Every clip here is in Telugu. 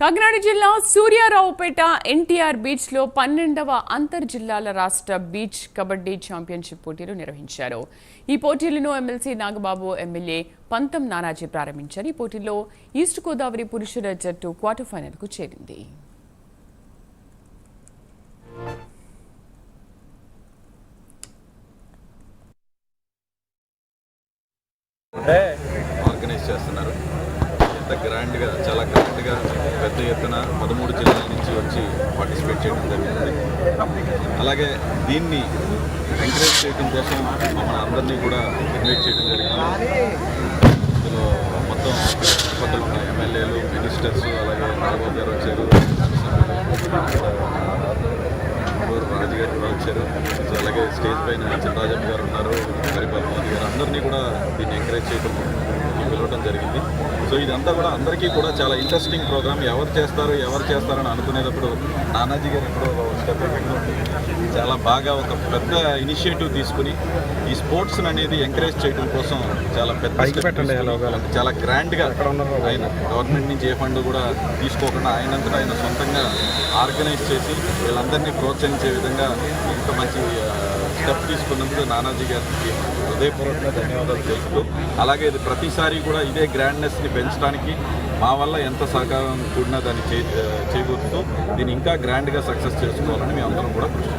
కాకినాడ జిల్లా సూర్యారావుపేట ఎన్టీఆర్ బీచ్లో పన్నెండవ అంతర్ జిల్లాల రాష్ట్ర బీచ్ కబడ్డీ ఛాంపియన్షిప్ పోటీలు నిర్వహించారు. ఈ పోటీలను ఎమ్మెల్సీ నాగబాబు ఎమ్మెల్యే పంతం నానాజీ ప్రారంభించారు. ఈ పోటీలో ఈస్ట్ గోదావరి పురుషుల జట్టు క్వార్టర్ ఫైనల్కు చేరింది. ఆర్గనైజ్ చేస్తున్నారు. ఎంత గ్రాండ్గా చాలా గ్రాండ్గా పెద్ద ఎత్తున పదమూడు జిల్లాల నుంచి వచ్చి పార్టిసిపేట్ చేయడం జరిగింది అలాగే దీన్ని ఎంకరేజ్ చేయడం కోసం మమ్మల్ని అందరినీ కూడా ఇన్వైట్ చేయడం జరిగింది. ఇందులో మొత్తం పద్ధతులు ఉన్న ఎమ్మెల్యేలు మినిస్టర్స్ అలాగే నాగబాబు గారు వచ్చారు. గౌరవ రాజు గారు కూడా వచ్చారు. అలాగే స్టేజ్ పైన చినరాజప్ప గారు ఉన్నారు. హరిపాల్ మోదీ గారు. అందరినీ కూడా దీన్ని ఎంకరేజ్ చేయడం పిలవడం జరిగింది. సో ఇదంతా కూడా అందరికీ కూడా చాలా ఇంట్రెస్టింగ్ ప్రోగ్రామ్ ఎవరు చేస్తారు ఎవరు చేస్తారని అనుకునేటప్పుడు నానాజీ గారు ఎప్పుడో స్టెప్ చాలా బాగా ఒక పెద్ద ఇనిషియేటివ్ తీసుకుని ఈ స్పోర్ట్స్ అనేది ఎంకరేజ్ చేయడం కోసం చాలా పెద్ద చాలా గ్రాండ్గా ఆయన గవర్నమెంట్ నుంచి ఏ ఫండ్ కూడా తీసుకోకుండా ఆయనంతటా ఆయన సొంతంగా ఆర్గనైజ్ చేసి వీళ్ళందరినీ ప్రోత్సహించే విధంగా ఇంత మంచి స్టెప్ తీసుకున్నందుకు నానాజీ గారికి హృదయపూర్వకంగా ధన్యవాదాలు తెలుపుతూ అలాగే ఇది ప్రతిసారి కూడా ఇదే గ్రాండ్నెస్ని పెంచడానికి మా వల్ల ఎంత సహకారం కూడినా దాన్ని చే చేకూరుతూ దీన్ని ఇంకా గ్రాండ్గా సక్సెస్ చేసుకోవాలని మేము అందరం కూడా కృషి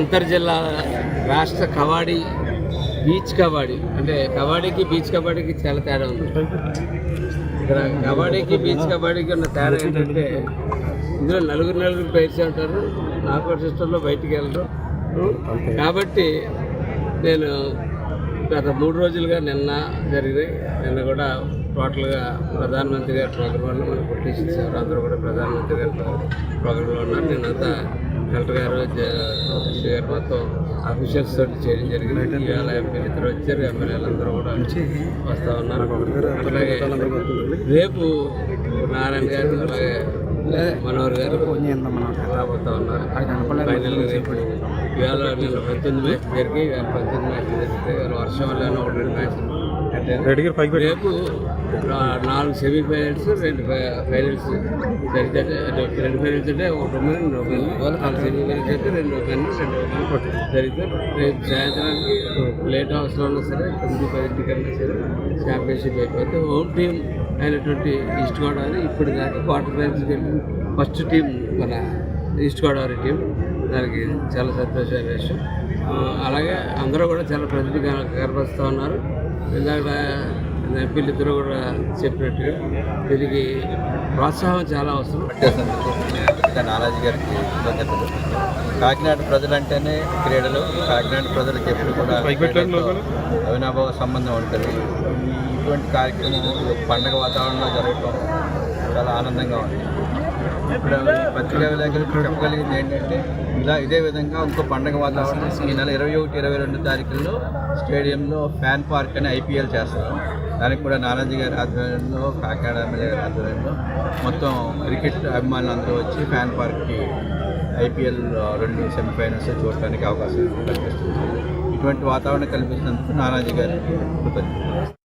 అంతర్జిల్లా రాష్ట్ర కబడ్డీ బీచ్ కబడ్డీ అంటే కబడ్డీకి బీచ్ కబడ్డీకి చాలా తేడా ఉంది. ఇక్కడ కబడ్డీకి బీచ్ కబడ్డీకి ఉన్న తేడా ఏంటంటే ఇందులో నలుగురు నలుగురు పేర్చి ఉంటారు. నాకౌట్ సిస్టంలో బయటికి వెళ్ళరు. కాబట్టి నేను గత మూడు రోజులుగా నిన్న జరిగినాయి. నిన్న కూడా టోటల్గా ప్రధానమంత్రి గారి ప్రోగ్రాంలో మన పొలిటీషియన్స్ ఎవరు అందరూ కూడా ప్రధానమంత్రి గారి ప్రోగ్రాంలో ఉన్నారు. నేనంతా కలెక్టర్ గారు గారు మొత్తం అఫీషియల్స్ తోటి చేయడం జరిగింది. ఇవాళ ఎంపీలు ఇద్దరు వచ్చారు. ఎమ్మెల్యేలు అందరూ కూడా వస్తూ ఉన్నారు. అలాగే రేపు నారాయణ గారు అలాగే మనోహర్ గారు రాబోతా ఉన్నారు ఫైనల్ రేపు ఇవాళ నిన్న పంతొమ్మిది మ్యాచ్ జరిగి ఇవాళ పంతొమ్మిది మ్యాచ్ జరిగితే ఇవాళ వర్షం వల్ల ఒకటి రెండు మ్యాచ్ రేపు నాలుగు సెమీఫైనల్స్ రెండు ఫైనల్స్ జరిగితే రెండు ఫైనల్స్ అంటే ఒక రెండు రెండు ఒక నాలుగు సెమీఫైనల్స్ అయితే రెండు ఫైనల్స్ రెండు ఫైనల్స్ జరిగితే రేపు సాయంత్రానికి లేట్ హౌస్లో ఉన్నా సరే తొమ్మిది పదింటి కన్నా సరే ఛాంపియన్షిప్ అయిపోతే హోమ్ టీం అయినటువంటి ఈస్ట్ గోదావరి ఇప్పుడు దాకా క్వార్టర్ ఫైనల్స్కి వెళ్ళి ఫస్ట్ టీం మన ఈస్ట్ గోదావరి టీం దానికి చాలా సంతోషమైన విషయం అలాగే అందరూ కూడా చాలా ప్రతిభ గర్వస్తూ ఉన్నారు. ఇందాక ఎంపీలు ఇద్దరు కూడా చెప్పినట్టుగా దీనికి ప్రోత్సాహం చాలా అవసరం. ఇంకా నానాజీ గారికి కాకినాడ ప్రజలంటేనే క్రీడలు కాకినాడ ప్రజలకు ఎప్పుడు కూడా అవినాభావ సంబంధం ఉంటుంది. ఈ ఇటువంటి కార్యక్రమం ఒక పండగ వాతావరణంలో జరగటం చాలా ఆనందంగా ఉంది. ఇప్పుడు పత్రికా విలేకరులకు చెప్పగలిగింది ఏంటంటే ఇలా ఇదే విధంగా ఇంకో పండగ వాతావరణం. ఈ నెల ఇరవై ఒకటి ఇరవై రెండు తారీఖుల్లో స్టేడియంలో ఫ్యాన్ పార్క్ అని ఐపీఎల్ చేస్తారు దానికి కూడా నానాజీ గారి ఆధ్వర్యంలో కాకినాడ ఎమ్మెల్యే గారి ఆధ్వర్యంలో మొత్తం క్రికెట్ అభిమానులు అందరూ వచ్చి ఫ్యాన్ పార్క్కి ఐపీఎల్ రెండు సెమీఫైనల్స్ చూడడానికి అవకాశం కల్పిస్తుంది ఇటువంటి వాతావరణం కల్పిస్తున్నందుకు నానాజీ గారికి కృతజ్ఞతలు.